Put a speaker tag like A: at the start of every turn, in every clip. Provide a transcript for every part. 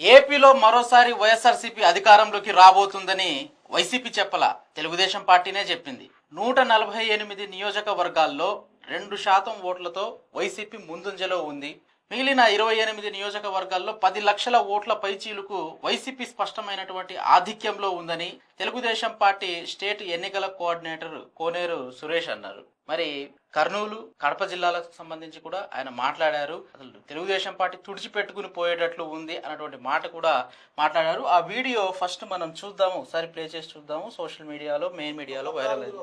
A: ఏపీలో మరోసారి వైఎస్ఆర్సీపీ అధికారంలోకి రాబోతుందని వైసీపీ చెప్పల తెలుగుదేశం పార్టీనే చెప్పింది. నూట నలభై ఎనిమిది నియోజకవర్గాల్లో రెండు శాతం ఓట్లతో వైసీపీ ముందంజలో ఉంది. మిగిలిన ఇరవై ఎనిమిది నియోజకవర్గాల్లో పది లక్షల ఓట్ల పైచీలకు వైసీపీ స్పష్టమైనటువంటి ఆధిక్యంలో ఉందని తెలుగుదేశం పార్టీ స్టేట్ ఎన్నికల కోఆర్డినేటర్ కోనేరు సురేష్ అన్నారు. మరి కర్నూలు కడప జిల్లాలకు సంబంధించి కూడా ఆయన మాట్లాడారు. అసలు తెలుగుదేశం పార్టీ తుడిచిపెట్టుకుని పోయేటట్లు ఉంది అన్నటువంటి మాట కూడా మాట్లాడారు. ఆ వీడియో ఫస్ట్ మనం చూద్దాము. ఒకసారి ప్లే చేసి చూద్దాము. సోషల్ మీడియాలో మెయిన్ మీడియాలో వైరల్ అయింది.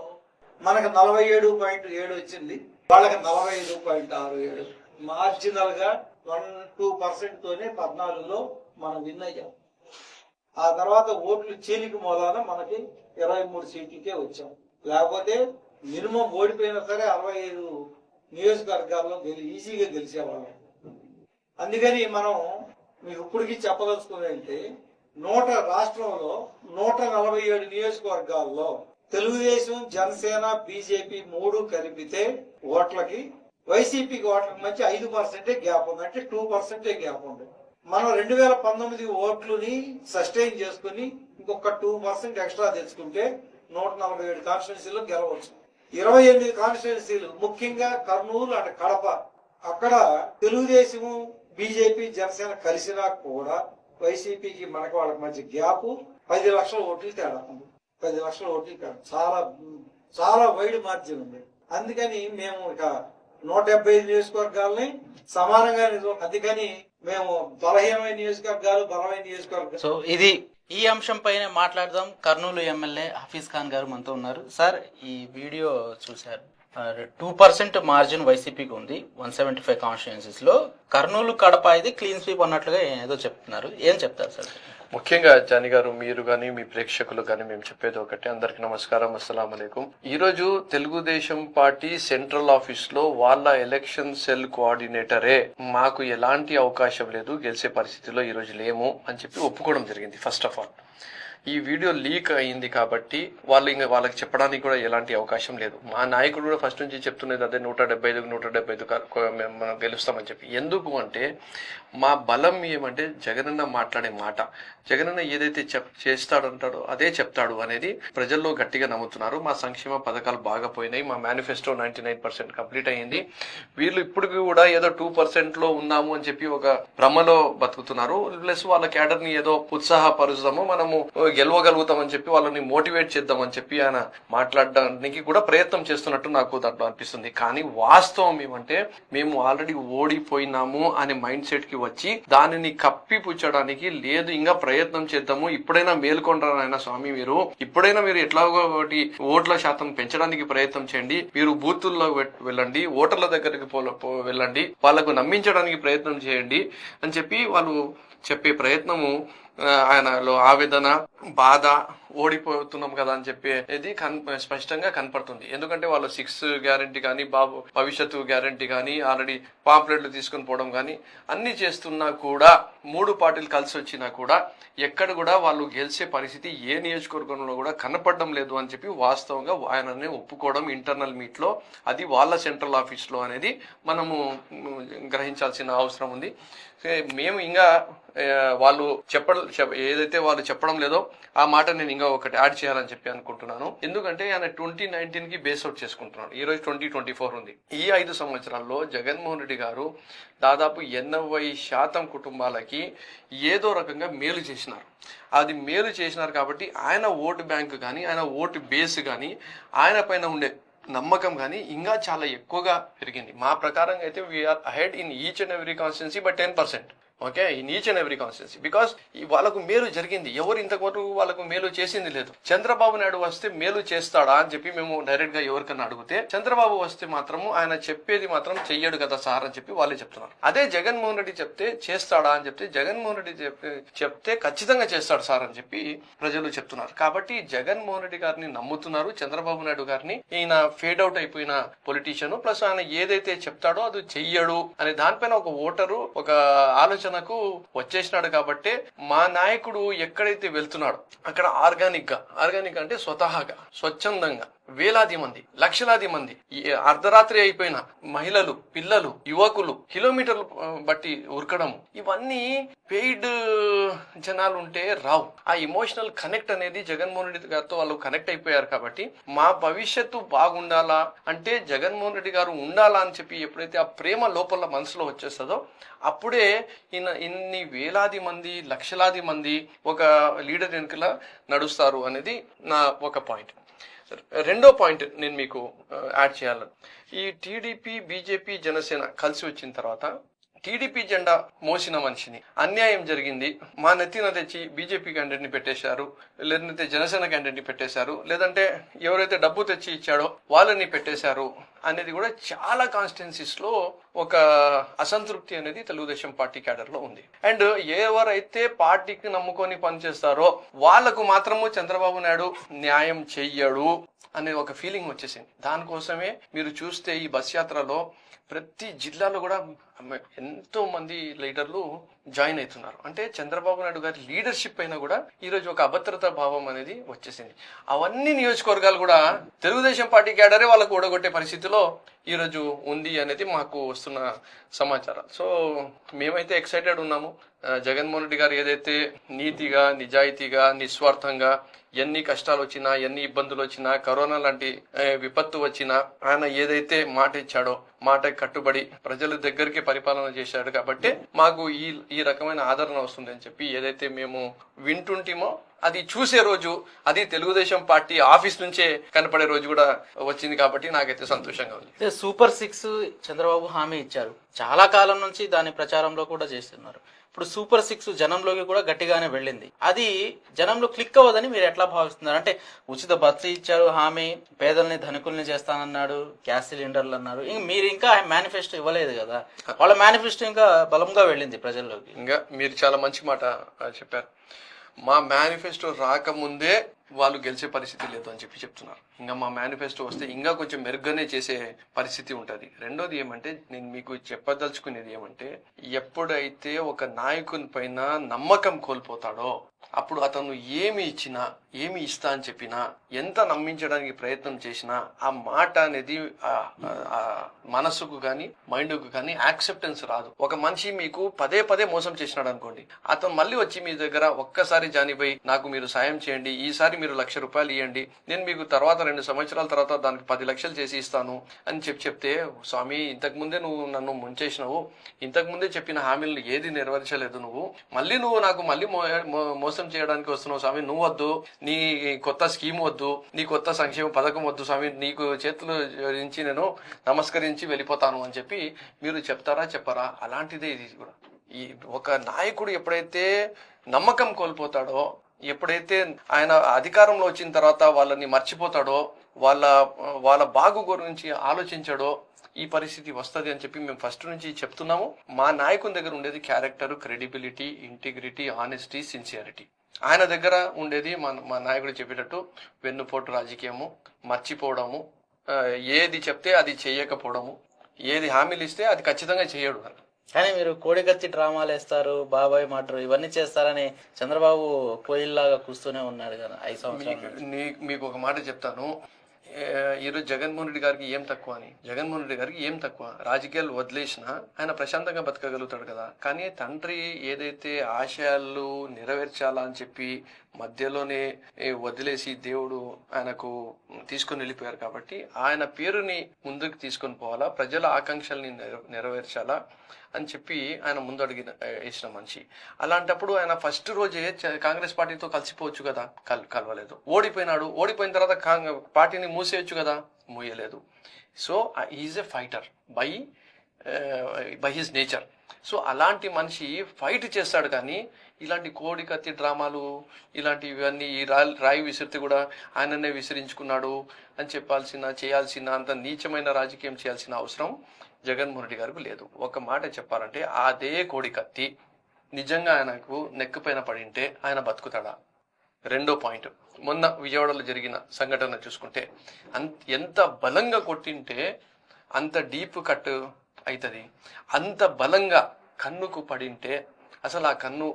B: మనకు నలభై ఏడు పాయింట్ ఏడు వచ్చింది. వాళ్ళకి నలభై ఐదు పాయింట్ ఆరు ఏడు. మార్జినల్గా వన్ టూ పర్సెంట్ తోనే పద్నాలుగులో మనం విన్ అయ్యాం. ఆ తర్వాత ఓట్లు చీలిక మూలాన మనకి ఇరవై మూడు సీట్లకే వచ్చాం. లేకపోతే మినిమం ఓడిపోయినా సరే అరవై ఐదు నియోజకవర్గాల్లో ఈజీగా గెలిచేవాళ్ళం. అందుకని మనం మీకు ఇప్పటికీ చెప్పదలుచుకున్నది అంటే నూట రాష్ట్రంలో నూట నలభై ఏడు నియోజకవర్గాల్లో తెలుగుదేశం జనసేన బీజేపీ మూడు కలిపితే ఓట్లకి వైసీపీకి ఓట్లకి మంచి ఐదు పర్సెంటే గ్యాప్ ఉంది. అంటే టూ పర్సెంటే గ్యాప్ ఉంది. మనం రెండు వేల పంతొమ్మిది ఓట్లుని సస్టైన్ చేసుకుని ఇంకొక టూ పర్సెంట్ ఎక్స్ట్రా తెచ్చుకుంటే నూట నలభై ఏడు కాన్స్టిట్యున్సీలో గెలవచ్చు. ఇరవై ఎనిమిది కాన్స్టిట్యున్సీలు ముఖ్యంగా కర్నూలు అండ్ కడప అక్కడ తెలుగుదేశం బీజేపీ జనసేన కలిసినా కూడా వైసీపీకి మనకు వాళ్ళకి మధ్య గ్యాప్ పది లక్షల ఓట్లు తేడా ఉంది. పది లక్షల ఓట్లు తేడా. చాలా చాలా వైడ్ మార్జిన్ ఉంది. అందుకని మేము ఇక నూట డెబ్బై ఐదు నియోజకవర్గాలని సమానంగా అందుకని మేము బలహీనమైన నియోజకవర్గాలు బలమైన నియోజకవర్గాలు
A: సో ఇది ఈ అంశం పైన మాట్లాడదాం. కర్నూలు ఎమ్మెల్యే హఫీజ్ ఖాన్ గారు మనతో ఉన్నారు. సార్ ఈ వీడియో చూశారు. టూ పర్సెంట్ మార్జిన్ వైసీపీకి ఉంది. వన్ సెవెంటీ ఫైవ్ కాన్స్టిట్యున్సీస్లో కర్నూలు కడప ఇది క్లీన్ స్వీప్ అన్నట్లుగా ఏదో చెప్తున్నారు. ఏం చెప్తారు సార్?
C: ముఖ్యంగా జాని గారు మీరు కానీ మీ ప్రేక్షకులు కానీ మేము చెప్పేది ఒకటి. అందరికి నమస్కారం అస్సలం అలైకుం ఈ రోజు తెలుగుదేశం పార్టీ సెంట్రల్ ఆఫీస్లో వాళ్ళ ఎలక్షన్ సెల్ కోఆర్డినేటరే. మాకు ఎలాంటి అవకాశం లేదు గెలిచే పరిస్థితిలో ఈ రోజు లేము అని చెప్పి ఒప్పుకోవడం జరిగింది ఫస్ట్ ఆఫ్ ఆల్. ఈ వీడియో లీక్ అయింది కాబట్టి వాళ్ళు ఇంకా వాళ్ళకి చెప్పడానికి కూడా ఎలాంటి అవకాశం లేదు. మా నాయకుడు కూడా ఫస్ట్ నుంచి చెప్తున్నది అదే నూట డెబ్బై ఐదు నూట డెబ్బై ఐదు మనం గెలుస్తామని చెప్పి. ఎందుకు అంటే మా బలం ఏమంటే జగనన్న మాట్లాడే మాట. జగనన్న ఏదైతే చెప్ చేస్తాడంటాడో అదే చెప్తాడు అనేది ప్రజల్లో గట్టిగా నమ్ముతున్నారు. మా సంక్షేమ పథకాలు బాగా పోయినాయి. మా manifesto ninety nine percent complete అయ్యింది. వీళ్ళు ఇప్పటికి కూడా ఏదో టూ పర్సెంట్లో ఉన్నాము అని చెప్పి ఒక భ్రమలో బతుకుతున్నారు. ప్లస్ వాళ్ళ క్యాడర్ని ఏదో ఉత్సాహపరుస్తాము. మనము గెలవగలుగుతామని చెప్పి వాళ్ళని మోటివేట్ చేద్దామని చెప్పి ఆయన మాట్లాడడానికి కూడా ప్రయత్నం చేస్తున్నట్టు నాకు దాంట్లో అనిపిస్తుంది. కానీ వాస్తవం ఏమంటే మేము ఆల్రెడీ ఓడిపోయినాము అనే మైండ్ సెట్కి వచ్చి దానిని కప్పిపుచ్చడానికి లేదు ఇంకా ప్రయత్నం చేద్దాము. ఇప్పుడైనా మేల్కొంటారైనా స్వామి మీరు. ఇప్పుడైనా మీరు ఎట్లాగో ఒకటి ఓట్ల శాతం పెంచడానికి ప్రయత్నం చేయండి. మీరు బూతుల్లో వెళ్ళండి ఓటర్ల దగ్గరికి పో- వెళ్ళండి. వాళ్ళకు నమ్మించడానికి ప్రయత్నం చేయండి అని చెప్పి వాళ్ళు చెప్పే ప్రయత్నము ఆయనలో ఆవేదన బాధ ఓడిపోతున్నాం కదా అని చెప్పేది కన్ స్పష్టంగా కనపడుతుంది. ఎందుకంటే వాళ్ళు సిక్స్ గ్యారంటీ కానీ బాబు భవిష్యత్తు గ్యారంటీ కానీ ఆల్రెడీ పాంప్లెట్లు తీసుకొని పోవడం కానీ అన్ని చేస్తున్నా కూడా మూడు పార్టీలు కలిసి వచ్చినా కూడా ఎక్కడ కూడా వాళ్ళు గెలిచే పరిస్థితి ఏ నియోజకవర్గంలో కూడా కనపడడం లేదు అని చెప్పి వాస్తవంగా ఆయనని ఒప్పుకోవడం ఇంటర్నల్ మీట్లో అది వాళ్ళ సెంట్రల్ ఆఫీస్లో అనేది మనము గ్రహించాల్సిన అవసరం ఉంది. మేము ఇంకా వాళ్ళు చెప్ప ఏదైతే వాళ్ళు చెప్పడం లేదో ఆ మాట నేను ఇంకా ఒకటి యాడ్ చేయాలని చెప్పి అనుకుంటున్నాను. ఎందుకంటే ఆయన ట్వంటీ నైన్టీన్కి బేస్ అవుట్ చేసుకుంటున్నాడు. ఈ రోజు ట్వంటీ ట్వంటీ ఫోర్ ఉంది. ఈ ఐదు సంవత్సరాల్లో జగన్మోహన్ రెడ్డి గారు దాదాపు ఎనభై శాతం కుటుంబాలకి ఏదో రకంగా మేలు చేసినారు. అది మేలు చేసినారు కాబట్టి ఆయన ఓటు బ్యాంక్ కానీ ఆయన ఓటు బేస్ కానీ ఆయన పైన ఉండే నమ్మకం కానీ ఇంకా చాలా ఎక్కువగా పెరిగింది. మా ప్రకారంగా అయితే we are ahead in each and every constituency by ten percent okay? In each and every constituency. Because వాళ్ళకు మేలు జరిగింది. ఎవరు ఇంతవరకు వాళ్ళకు మేలు చేసింది లేదు. చంద్రబాబు నాయుడు వస్తే మేలు చేస్తాడా అని చెప్పి మేము డైరెక్ట్గా ఎవరికన్నా అడిగితే చంద్రబాబు వస్తే మాత్రము ఆయన చెప్పేది మాత్రం చెయ్యడు కదా సార్ అని చెప్పి వాళ్ళే చెప్తున్నారు. అదే జగన్మోహన్ రెడ్డి చెప్తే చేస్తాడా అని చెప్తే జగన్మోహన్ రెడ్డి చెప్తే ఖచ్చితంగా చేస్తాడు సార్ అని చెప్పి ప్రజలు చెప్తున్నారు. కాబట్టి జగన్మోహన్ రెడ్డి గారిని నమ్ముతున్నారు చంద్రబాబు నాయుడు గారిని. ఈయన ఫేడ్ అవుట్ అయిపోయిన పొలిటీషియన్ ప్లస్ ఆయన ఏదైతే చెప్తాడో అది చెయ్యడు అనే దానిపైన ఒక ఓటరు ఒక ఆలోచన ఆలోచనకు వచ్చేసినాడు కాబట్టి మా నాయకుడు ఎక్కడైతే వెళ్తున్నాడో అక్కడ ఆర్గానిక్గా ఆర్గానిక్ అంటే స్వతహాగా స్వచ్ఛందంగా వేలాది మంది లక్షలాది మంది. అర్ధరాత్రి అయిపోయిన మహిళలు పిల్లలు యువకులు కిలోమీటర్లు బట్టి ఉరకడం. ఇవన్నీ పెయిడ్ జనాలు ఉంటే రావు. ఆ ఇమోషనల్ కనెక్ట్ అనేది జగన్మోహన్ రెడ్డి గారితో వాళ్ళు కనెక్ట్ అయిపోయారు కాబట్టి మా భవిష్యత్తు బాగుండాలా? అంటే జగన్మోహన్ రెడ్డి గారు ఉండాలా అని చెప్పి ఎప్పుడైతే ఆ ప్రేమ లోపల మనసులో వచ్చేస్తుందో అప్పుడే ఇన్ని వేలాది మంది లక్షలాది మంది ఒక లీడర్ వెనుకల నడుస్తారు అనేది నా ఒక పాయింట్. రెండో పాయింట్ నేను మీకు యాడ్ చేయాలి. ఈ టీడీపీ బీజేపీ జనసేన కలిసి వచ్చిన తర్వాత టీడీపీ జెండా మోసిన మనిషిని. అన్యాయం జరిగింది. మా నెత్తిన తెచ్చి బీజేపీ క్యాండిడేట్ని పెట్టేశారు. లేదంటే జనసేన క్యాండిడేట్ని పెట్టేశారు. లేదంటే ఎవరైతే డబ్బు తెచ్చి ఇచ్చాడో వాళ్ళని పెట్టేశారు అనేది కూడా చాలా కాన్స్టిట్యున్సీస్లో ఒక అసంతృప్తి అనేది తెలుగుదేశం పార్టీ క్యాడర్లో ఉంది. అండ్ ఎవరైతే పార్టీకి నమ్ముకొని పనిచేస్తారో వాళ్ళకు మాత్రము చంద్రబాబు నాయుడు న్యాయం చెయ్యడు. అనే ఒక ఫీలింగ్ వచ్చేసింది. దానికోసమే మీరు చూస్తే ఈ బస్ యాత్రలో ప్రతి జిల్లాలో కూడా ఎంతో మంది లీడర్లు జాయిన్ అవుతున్నారు. అంటే చంద్రబాబు నాయుడు గారి లీడర్షిప్ అయినా కూడా ఈరోజు ఒక అభద్రతా భావం అనేది వచ్చేసింది. అవన్నీ నియోజకవర్గాలు కూడా తెలుగుదేశం పార్టీ క్యాడరే వాళ్ళకు ఓడగొట్టే పరిస్థితిలో ఈరోజు ఉంది అనేది మాకు వస్తున్న సమాచారం. సో మేమైతే ఎక్సైటెడ్ ఉన్నాము. జగన్మోహన్ రెడ్డి గారు ఏదైతే నీతిగా నిజాయితీగా నిస్వార్థంగా ఎన్ని కష్టాలు వచ్చినా ఎన్ని ఇబ్బందులు వచ్చినా కరోనా లాంటి విపత్తు వచ్చినా ఆయన ఏదైతే మాట ఇచ్చాడో మాట కట్టుబడి ప్రజల దగ్గరికి పరిపాలన చేశాడు కాబట్టి మాకు ఈ ఈ రకమైన ఆదరణ వస్తుంది అని చెప్పి ఏదైతే మేము వింటుంటిమో అది చూసే రోజు అది తెలుగుదేశం పార్టీ ఆఫీస్ నుంచే కనపడే రోజు కూడా వచ్చింది కాబట్టి నాకైతే సంతోషంగా ఉంది.
A: సూపర్ సిక్స్ చంద్రబాబు హామీ ఇచ్చారు. చాలా కాలం నుంచి దాని ప్రచారంలో కూడా చేస్తున్నారు. ఇప్పుడు సూపర్ సిక్స్ జనంలోకి కూడా గట్టిగానే వెళ్ళింది. అది జనంలో క్లిక్ అవ్వదని మీరు ఎట్లా భావిస్తున్నారు? అంటే ఉచిత బస్సు ఇచ్చారు హామీ పేదల్ని ధనికుల్ని చేస్తానన్నాడు గ్యాస్ సిలిండర్లు అన్నారు. ఇంకా మీరు ఇంకా మేనిఫెస్టో ఇవ్వలేదు కదా. వాళ్ళ మేనిఫెస్టో ఇంకా బలంగా వెళ్ళింది ప్రజల్లోకి.
C: ఇంకా మీరు చాలా మంచి మాట చెప్పారు. మా మేనిఫెస్టో రాకముందే వాళ్ళు గెలిచే పరిస్థితి లేదు అని చెప్పి చెప్తున్నారు. ఇంకా మా మేనిఫెస్టో వస్తే ఇంకా కొంచెం మెరుగ్గానే చేసే పరిస్థితి ఉంటుంది. రెండోది ఏమంటే నేను మీకు చెప్పదలుచుకునేది ఏమంటే ఎప్పుడైతే ఒక నాయకుని పైన నమ్మకం కోల్పోతాడో అప్పుడు అతను ఏమి ఇచ్చినా ఏమి ఇస్తా అని చెప్పినా ఎంత నమ్మించడానికి ప్రయత్నం చేసినా ఆ మాట అనేది మనసుకు కానీ మైండ్కు కానీ యాక్సెప్టెన్స్ రాదు. ఒక మనిషి మీకు పదే పదే మోసం చేసినాడు అనుకోండి అతను మళ్ళీ వచ్చి మీ దగ్గర ఒక్కసారి జానిపోయి నాకు మీరు సాయం చేయండి ఈసారి మీరు లక్ష రూపాయలు ఇవ్వండి నేను మీకు తర్వాత రెండు సంవత్సరాల తర్వాత దానికి పది లక్షలు చేసి ఇస్తాను అని చెప్పి చెప్తే స్వామి ఇంతకు ముందే నువ్వు నన్ను ముంచేసినావు ఇంతకు ముందే చెప్పిన హామీలను ఏది నెరవేర్చలేదు నువ్వు మళ్ళీ నువ్వు నాకు మళ్ళీ మో- మోసం చేయడానికి వస్తున్నావు స్వామి. నువ్వు వద్దు నీ కొత్త స్కీమ్ వద్దు. నీ కొత్త సంక్షేమ పథకం వద్దు స్వామి. నీకు చేతులు జోడించి నేను నమస్కరించి వెళ్ళిపోతాను అని చెప్పి మీరు చెప్తారా చెప్పారా? అలాంటిదే ఇది కూడా. ఈ ఒక నాయకుడు ఎప్పుడైతే నమ్మకం కోల్పోతాడో ఎప్పుడైతే ఆయన అధికారంలో వచ్చిన తర్వాత వాళ్ళని మర్చిపోతాడో వాళ్ళ వాళ్ళ బాగు గురించి ఆలోచించాడో ఈ పరిస్థితి వస్తది అని చెప్పి మేము ఫస్ట్ నుంచి చెప్తున్నాము. మా నాయకుని దగ్గర ఉండేది character credibility integrity honesty sincerity ఆయన దగ్గర ఉండేది మా మా నాయకుడు చెప్పేటట్టు వెన్నుపోటు రాజకీయము మర్చిపోవడము ఏది చెప్తే అది చేయకపోవడము. ఏది హామీలు ఇస్తే అది ఖచ్చితంగా చేయడు
A: కానీ మీరు కోడికత్తి డ్రామాలు వేస్తారు బాబాయ్ మాటలు ఇవన్నీ చేస్తారని చంద్రబాబు కోయిల్లాగా కూస్తూనే ఉన్నాడు కదా ఐదు సంవత్సరాలు
C: మీకు ఒక మాట చెప్తాను. ఈరోజు జగన్మోహన్ రెడ్డి గారికి ఏం తక్కువ అని? జగన్మోహన్ రెడ్డి గారికి ఏం తక్కువ? రాజకీయాలు వదిలేసిన ఆయన ప్రశాంతంగా బతకగలుగుతాడు కదా. కానీ తండ్రి ఏదైతే ఆశయాలు నెరవేర్చాలా అని చెప్పి మధ్యలోనే వదిలేసి దేవుడు ఆయనకు తీసుకొని వెళ్ళిపోయారు కాబట్టి ఆయన పేరుని ముందుకు తీసుకొని పోవాలా ప్రజల ఆకాంక్షల్ని నెరవేర్చాలా అని చెప్పి ఆయన ముందడిగిన వేసిన మనిషి. అలాంటప్పుడు ఆయన ఫస్ట్ రోజే కాంగ్రెస్ పార్టీతో కలిసిపోవచ్చు కదా కల్ కలవలేదు. ఓడిపోయినాడు ఓడిపోయిన తర్వాత కాంగ్- పార్టీని మూసేయచ్చు కదా మూయలేదు. So is a fighter by by his nature so అలాంటి మనిషి ఫైట్ చేస్తాడు కానీ ఇలాంటి కోడి కత్తి డ్రామాలు ఇలాంటి ఇవన్నీ ఈ రాయి రాయి విసిరితే కూడా ఆయననే విసిరించుకున్నాడు అని చెప్పాల్సిన చేయాల్సిన అంత నీచమైన రాజకీయం చేయాల్సిన అవసరం జగన్మోహన్ రెడ్డి గారికి లేదు. ఒక మాట చెప్పాలంటే అదే కోడి కత్తి నిజంగా ఆయనకు నెక్ పైన పడింటే ఆయన బతుకుతాడా? రెండో పాయింట్. మొన్న విజయవాడలో జరిగిన సంఘటన చూసుకుంటే అంత ఎంత బలంగా కొట్టింటే అంత డీప్ కట్ అవుతుంది. అంత బలంగా కన్నుకు పడింటే అసలు ఆ కన్ను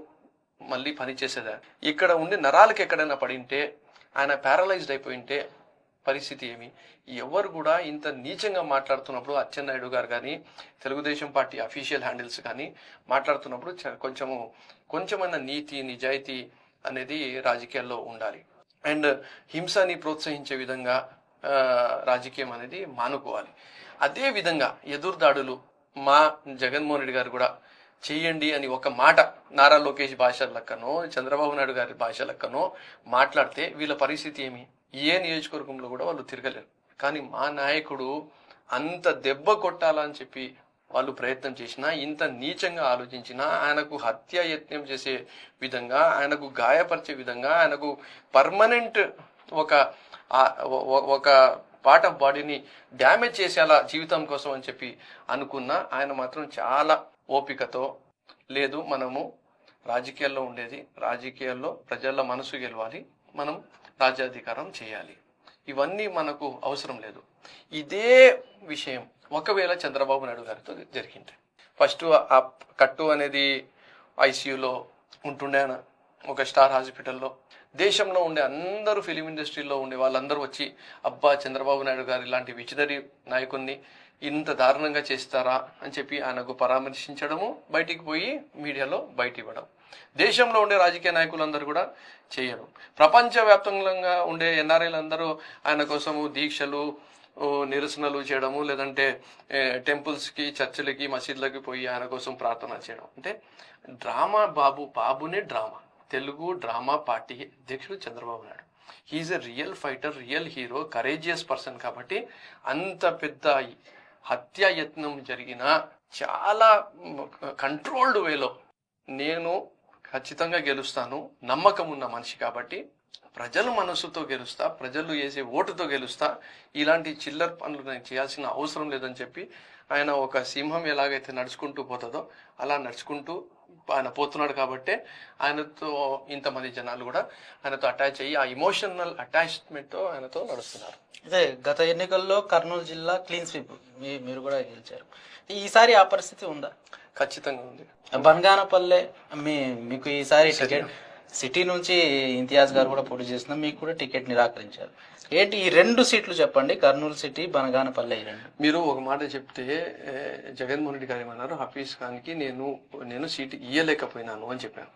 C: మళ్ళీ పనిచేసేదా ఇక్కడ ఉండే నరాలకి ఎక్కడైనా పడింటే ఆయన పారలైజ్డ్ అయిపోయింటే పరిస్థితి ఏమి? ఎవరు కూడా ఇంత నీచంగా మాట్లాడుతున్నప్పుడు అచ్చెన్నాయుడు గారు కానీ తెలుగుదేశం పార్టీ అఫీషియల్ హ్యాండిల్స్ కానీ మాట్లాడుతున్నప్పుడు చ- కొంచెము కొంచెమైన నీతి నిజాయితీ అనేది రాజకీయాల్లో ఉండాలి. అండ్ హింసని ప్రోత్సహించే విధంగా రాజకీయం అనేది మానుకోవాలి. అదే విధంగా ఎదురుదాడులు మా జగన్మోహన్ రెడ్డి గారు కూడా చేయండి అని ఒక మాట నారా లోకేష్ భాష లెక్కనో చంద్రబాబు నాయుడు గారి భాష లెక్కనో మాట్లాడితే వీళ్ళ పరిస్థితి ఏమి? ఏ నియోజకవర్గంలో కూడా వాళ్ళు తిరగలేరు. కానీ మా నాయకుడు అంత దెబ్బ కొట్టాలని చెప్పి వాళ్ళు ప్రయత్నం చేసినా ఇంత నీచంగా ఆలోచించినా ఆయనకు హత్య యత్నం చేసే విధంగా ఆయనకు గాయపరిచే విధంగా ఆయనకు పర్మనెంట్ ఒక ఒక పార్ట్ ఆఫ్ బాడీని డ్యామేజ్ చేసేలా జీవితం కోసం అని చెప్పి అనుకున్నా ఆయన మాత్రం చాలా ఓపికతో లేదు మనము రాజకీయాల్లో ఉండేది. రాజకీయాల్లో ప్రజల మనసు గెలవాలి. మనం రాజ్యాధికారం చేయాలి. ఇవన్నీ మనకు అవసరం లేదు. ఇదే విషయం ఒకవేళ చంద్రబాబు నాయుడు గారితో జరిగింది. ఫస్ట్ ఆ కట్టు అనేది ఐసీయూలో ఉంటుండే ఒక స్టార్ హాస్పిటల్లో. దేశంలో ఉండే అందరూ ఫిలిం ఇండస్ట్రీలో ఉండే వాళ్ళందరూ వచ్చి అబ్బా చంద్రబాబు నాయుడు గారు ఇలాంటి విచిదరి నాయకుడిని ఇంత దారుణంగా చేస్తారా అని చెప్పి ఆయనకు పరామర్శించడము బయటికి పోయి మీడియాలో బయట ఇవ్వడం దేశంలో ఉండే రాజకీయ నాయకులందరూ కూడా చేయరు. ప్రపంచవ్యాప్తంగా ఉండే ఎన్ఆర్ఐలు అందరూ ఆయన కోసము దీక్షలు నిరసనలు చేయడము లేదంటే టెంపుల్స్కి చర్చిలకి మసీదులకి పోయి ఆయన కోసం ప్రార్థన చేయడం. అంటే డ్రామా బాబు బాబునే డ్రామా. తెలుగు డ్రామా పార్టీ అధ్యక్షుడు Chandrababu Naidu. He is a real fighter real hero courageous person కాబట్టి అంత పెద్ద హత్యాయత్నం జరిగిన చాలా కంట్రోల్డ్ వేలో నేను ఖచ్చితంగా గెలుస్తాను నమ్మకం ఉన్న మనిషి కాబట్టి ప్రజలు మనసుతో గెలుస్తా ప్రజలు వేసే ఓటుతో గెలుస్తా ఇలాంటి చిల్లర పనులు నేను చేయాల్సిన అవసరం లేదని చెప్పి ఆయన ఒక సింహం ఎలాగైతే నడుచుకుంటూ పోతుందో అలా నడుచుకుంటూ ఆయన పోతున్నాడు కాబట్టే ఆయనతో ఇంతమంది జనాలు కూడా ఆయనతో అటాచ్ అయ్యి ఆ ఇమోషనల్ అటాచ్మెంట్తో ఆయనతో నడుస్తున్నారు.
A: అదే గత ఎన్నికల్లో కర్నూలు జిల్లా క్లీన్ స్వీప్ మీ- మీరు కూడా గెలిచారు. ఈసారి ఆ పరిస్థితి ఉందా?
C: ఖచ్చితంగా ఉంది.
A: బనగానపల్లె మీ మీకు ఈసారి టికెట్ సిటీ నుంచి ఇంతియాజ్ గారు కూడా పోటీ చేస్తున్నారు. మీకు కూడా టికెట్ నిరాకరించారు. ఏంటి ఈ రెండు సీట్లు చెప్పండి? కర్నూలు సిటీ బనగానపల్లె రెండు.
C: మీరు ఒక మాట చెప్తే జగన్మోహన్ రెడ్డి గారు ఏమన్నారు? హఫీజ్ ఖాన్కి నేను నేను సీట్ ఇయ్యలేకపోయినాను అని చెప్పాను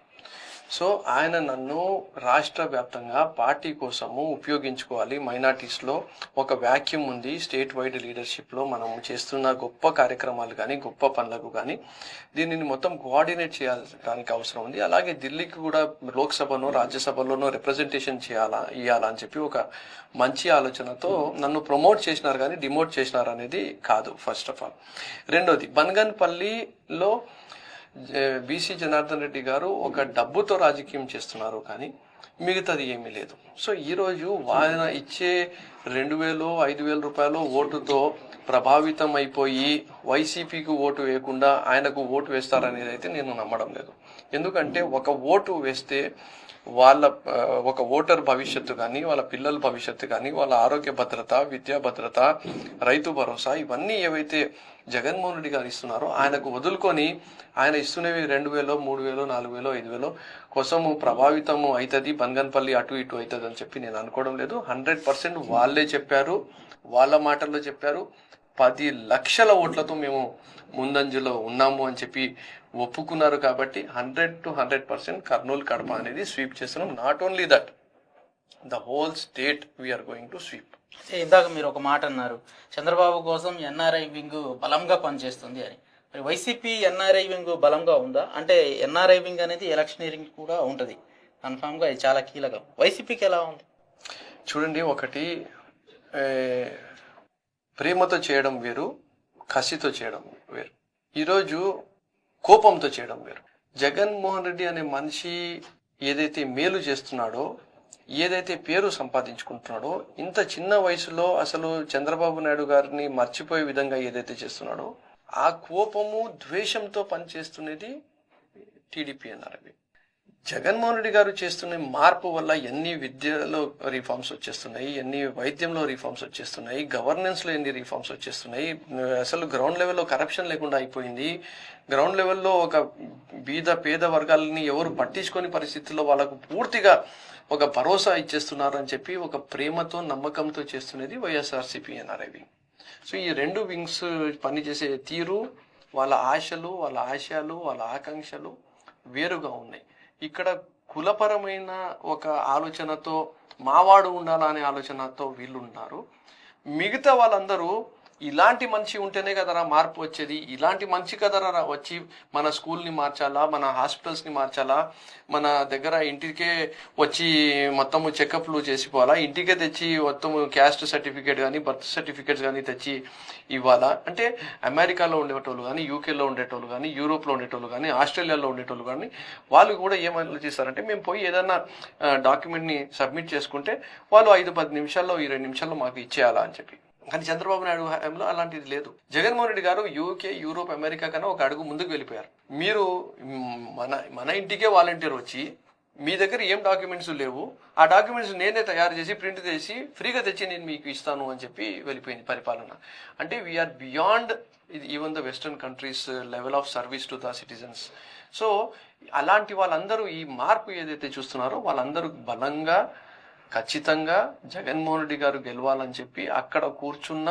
C: సో ఆయన నన్ను రాష్ట్ర వ్యాప్తంగా పార్టీ కోసము ఉపయోగించుకోవాలి. మైనార్టీస్లో ఒక వ్యాక్యూమ్ ఉంది. స్టేట్ వైడ్ లీడర్షిప్లో మనం చేస్తున్న గొప్ప కార్యక్రమాలు కానీ గొప్ప పనులకు కానీ దీనిని మొత్తం కోఆర్డినేట్ చేయడానికి అవసరం ఉంది. అలాగే ఢిల్లీకి కూడా లోక్సభనో రాజ్యసభలోనో రిప్రజెంటేషన్ చేయాలా ఇవ్వాలా అని చెప్పి ఒక మంచి ఆలోచనతో నన్ను ప్రమోట్ చేసినారు కానీ డిమోట్ చేసినారు అనేది కాదు ఫస్ట్ ఆఫ్ ఆల్. రెండోది బన్గన్పల్లిలో బీసీ జనార్దన్ రెడ్డి గారు ఒక డబ్బుతో రాజకీయం చేస్తున్నారు కానీ మిగతాది ఏమీ లేదు. సో ఈరోజు వాయన ఇచ్చే రెండు వేలు ఐదు వేల రూపాయలు ఓటుతో ప్రభావితం అయిపోయి వైసీపీకి ఓటు వేయకుండా ఆయనకు ఓటు వేస్తారనేది అయితే నేను నమ్మడం లేదు. ఎందుకంటే ఒక ఓటు వేస్తే వాళ్ళ ఒక ఓటర్ భవిష్యత్తు కానీ వాళ్ళ పిల్లల భవిష్యత్తు కానీ వాళ్ళ ఆరోగ్య భద్రత విద్యా భద్రత రైతు భరోసా ఇవన్నీ ఏవైతే జగన్మోహన్ రెడ్డి గారు ఇస్తున్నారో ఆయనకు వదులుకొని ఆయన ఇస్తున్నవి రెండు వేలో మూడు వేలో నాలుగు వేలో ఐదు వేలో కోసము ప్రభావితము అవుతుంది బన్గన్పల్లి అటు ఇటు అవుతుంది అని చెప్పి నేను అనుకోవడం లేదు. హండ్రెడ్ పర్సెంట్ వాళ్ళే చెప్పారు వాళ్ళ మాటల్లో చెప్పారు. పది లక్షల ఓట్లతో మేము ముందంజలో ఉన్నాము అని చెప్పి ఒప్పుకున్నారు కాబట్టి hundred to hundred percent Kurnool Kadapa అనేది స్వీప్ చేస్తున్నాం. Not only that. The whole state we are going to sweep
A: అయితే ఇందాక మీరు ఒక మాట అన్నారు చంద్రబాబు కోసం ఎన్ఆర్ఐ వింగ్ బలంగా పనిచేస్తుంది అని. మరి వైసీపీ ఎన్ఆర్ఐ వింగ్ బలంగా ఉందా? అంటే ఎన్ఆర్ఐ వింగ్ అనేది ఎలక్షనీరింగ్ కూడా ఉంటుంది. కన్ఫామ్గా ఇది చాలా కీలకం. వైసీపీకి ఎలా ఉంది?
C: చూడండి ఒకటి ప్రేమతో చేయడం వేరు కసితో చేయడం వేరు. ఈరోజు కోపంతో చేయడం వేరు. జగన్మోహన్ రెడ్డి అనే మనిషి ఏదైతే మేలు చేస్తున్నాడో ఏదైతే పేరు సంపాదించుకుంటున్నాడో ఇంత చిన్న వయసులో అసలు చంద్రబాబు నాయుడు గారిని మర్చిపోయే విధంగా ఏదైతే చేస్తున్నాడో ఆ కోపము ద్వేషంతో పనిచేస్తున్నది టీడీపీ అన్నారు జగన్మోహన్ రెడ్డి గారు చేస్తున్న మార్పు వల్ల ఎన్ని విద్యలో రిఫార్మ్స్ వచ్చేస్తున్నాయి ఎన్ని వైద్యంలో రిఫార్మ్స్ వచ్చేస్తున్నాయి గవర్నెన్స్లో ఎన్ని రిఫార్మ్స్ వచ్చేస్తున్నాయి అసలు గ్రౌండ్ లెవెల్లో కరప్షన్ లేకుండా అయిపోయింది. గ్రౌండ్ లెవెల్లో ఒక బీద పేద వర్గాలని ఎవరు పట్టించుకొని పరిస్థితుల్లో వాళ్ళకు పూర్తిగా ఒక భరోసా ఇచ్చేస్తున్నారు అని చెప్పి ఒక ప్రేమతో నమ్మకంతో చేస్తున్నది వైఎస్ఆర్సీపీ ఎన్ఆర్ఐ సో ఈ రెండు వింగ్స్ పనిచేసే తీరు వాళ్ళ ఆశలు వాళ్ళ ఆశయాలు వాళ్ళ ఆకాంక్షలు వేరుగా ఉన్నాయి. ఇక్కడ కులపరమైన ఒక ఆలోచనతో మావాడు ఉండాలనే ఆలోచనతో వీళ్ళు ఉన్నారు మిగతా వాళ్ళందరూ ఇలాంటి మనిషి ఉంటేనే కదరా మార్పు వచ్చేది. ఇలాంటి మంచి కదరా వచ్చి మన స్కూల్ని మార్చాలా మన హాస్పిటల్స్ని మార్చాలా మన దగ్గర ఇంటికే వచ్చి మొత్తము చెకప్లు చేసిపోవాలా ఇంటికే తెచ్చి మొత్తము క్యాస్ట్ సర్టిఫికేట్ కానీ బర్త్ సర్టిఫికేట్స్ కానీ తెచ్చి ఇవ్వాలా? అంటే అమెరికాలో ఉండేటోళ్ళు కానీ యూకేలో ఉండేటోళ్ళు కానీ యూరోప్లో ఉండేటోళ్ళు కానీ ఆస్ట్రేలియాలో ఉండేటోళ్ళు కానీ వాళ్ళు కూడా ఏం ఆలోచిస్తారంటే మేము పోయి ఏదైనా డాక్యుమెంట్ని సబ్మిట్ చేసుకుంటే వాళ్ళు ఐదు పది నిమిషాల్లో ఇరవై నిమిషాల్లో మాకు ఇచ్చేయాలా అని చెప్పి. కానీ చంద్రబాబు నాయుడు హయాంలో అలాంటిది లేదు. జగన్మోహన్ రెడ్డి గారు యూకే యూరోప్ అమెరికా కన్నా ఒక అడుగు ముందుకు వెళ్ళిపోయారు. మీరు మన మన ఇంటికే వాలంటీర్ వచ్చి మీ దగ్గర ఏం డాక్యుమెంట్స్ లేవు. ఆ డాక్యుమెంట్స్ నేనే తయారు చేసి ప్రింట్ చేసి ఫ్రీగా తెచ్చి నేను మీకు ఇస్తాను అని చెప్పి వెళ్ళిపోయింది పరిపాలన. అంటే వీఆర్ బియాండ్ ఇది even the western countries level of service to the citizens so అలాంటి వాళ్ళందరూ ఈ మార్పు ఏదైతే చూస్తున్నారో వాళ్ళందరూ బలంగా ఖచ్చితంగా జగన్మోహన్ రెడ్డి గారు గెలవాలని చెప్పి అక్కడ కూర్చున్న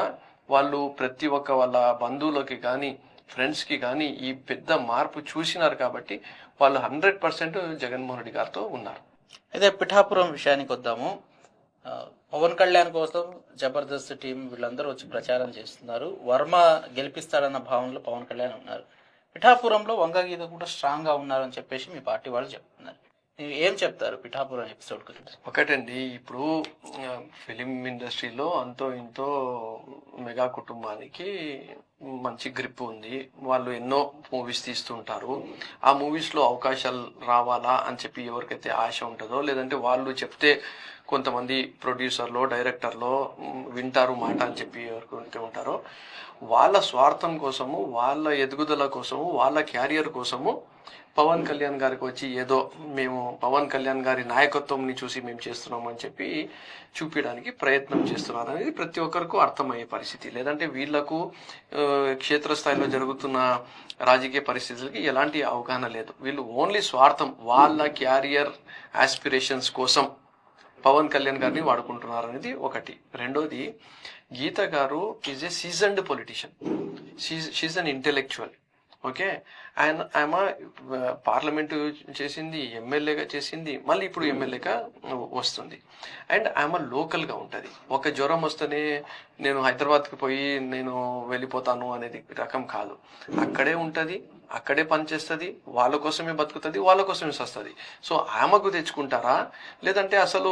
C: వాళ్ళు ప్రతి ఒక్క వాళ్ళ బంధువులకి కానీ ఫ్రెండ్స్కి కానీ ఈ పెద్ద మార్పు చూసినారు కాబట్టి వాళ్ళు హండ్రెడ్ పర్సెంట్ జగన్మోహన్ రెడ్డి గారితో ఉన్నారు.
A: అయితే పిఠాపురం విషయానికి వద్దాము. పవన్ కళ్యాణ్ కోసం జబర్దస్త్ టీం వీళ్ళందరూ వచ్చి ప్రచారం చేస్తున్నారు. వర్మ గెలిపిస్తాడన్న భావనలో పవన్ కళ్యాణ్ ఉన్నారు. పిఠాపురంలో వంగ గీత కూడా స్ట్రాంగ్గా చెప్పేసి మీ పార్టీ వాళ్ళు చెప్తున్నారు. ఏం చెప్తారు పిఠాపురం ఎపిసోడ్ గురించి?
C: ఒకటండి ఇప్పుడు ఫిలిం ఇండస్ట్రీలో అంతో ఇంతో మెగా కుటుంబానికి మంచి గ్రిప్ ఉంది. వాళ్ళు ఎన్నో మూవీస్ తీస్తుంటారు. ఆ మూవీస్లో అవకాశాలు రావాలా అని చెప్పి ఎవరికైతే ఆశ ఉంటుందో లేదంటే వాళ్ళు చెప్తే కొంతమంది ప్రొడ్యూసర్లో డైరెక్టర్లో వింటారు మాట అని చెప్పి ఎవరికి ఉంటారో వాళ్ళ స్వార్థం కోసము వాళ్ళ ఎదుగుదల కోసము వాళ్ళ క్యారియర్ కోసము పవన్ కళ్యాణ్ గారికి వచ్చి ఏదో మేము పవన్ కళ్యాణ్ గారి నాయకత్వంని చూసి మేము చేస్తున్నాం అని చెప్పి చూపించడానికి ప్రయత్నం చేస్తున్నారు అనేది ప్రతి ఒక్కరికి అర్థమయ్యే పరిస్థితి. లేదంటే వీళ్ళకు క్షేత్రస్థాయిలో జరుగుతున్న రాజకీయ పరిస్థితులకి ఎలాంటి అవగాహన లేదు. వీళ్ళు ఓన్లీ స్వార్థం వాళ్ళ క్యారియర్ ఆస్పిరేషన్స్ కోసం పవన్ కళ్యాణ్ గారిని వాడుకుంటున్నారు అనేది ఒకటి. రెండోది Geetha garu is a seasoned politician she's an intellectual okay? ఆయన ఆమె పార్లమెంటు చేసింది ఎమ్మెల్యేగా చేసింది మళ్ళీ ఇప్పుడు ఎమ్మెల్యేగా వస్తుంది. అండ్ ఆమె లోకల్గా ఉంటుంది. ఒక జ్వరం వస్తేనే నేను హైదరాబాద్కి పోయి నేను వెళ్ళిపోతాను అనేది రకం కాదు. అక్కడే ఉంటుంది అక్కడే పనిచేస్తుంది వాళ్ళ కోసమే బతుకుతుంది వాళ్ళ కోసమే వస్తుంది. సో ఆమెకు తెచ్చుకుంటారా? లేదంటే అసలు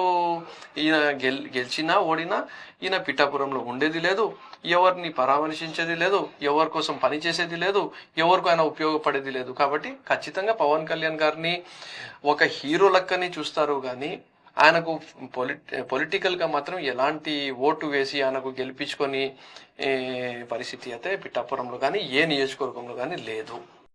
C: ఈయన గెల్ గెలిచినా ఓడినా ఈయన పిఠాపురంలో ఉండేది లేదు ఎవరిని పరామర్శించేది లేదు ఎవరి కోసం పని చేసేది లేదు ఎవరికి ఆయన ఉపయోగపడేది లేదు. కాబట్టి ఖచ్చితంగా పవన్ కళ్యాణ్ గారిని ఒక హీరో లెక్కని చూస్తారు కానీ ఆయనకు పొలి పొలిటికల్గా మాత్రం ఎలాంటి ఓటు వేసి ఆయనకు గెలిపించుకొని పరిస్థితి అయితే పిఠాపురంలో కానీ ఏ నియోజకవర్గంలో కానీ లేదు.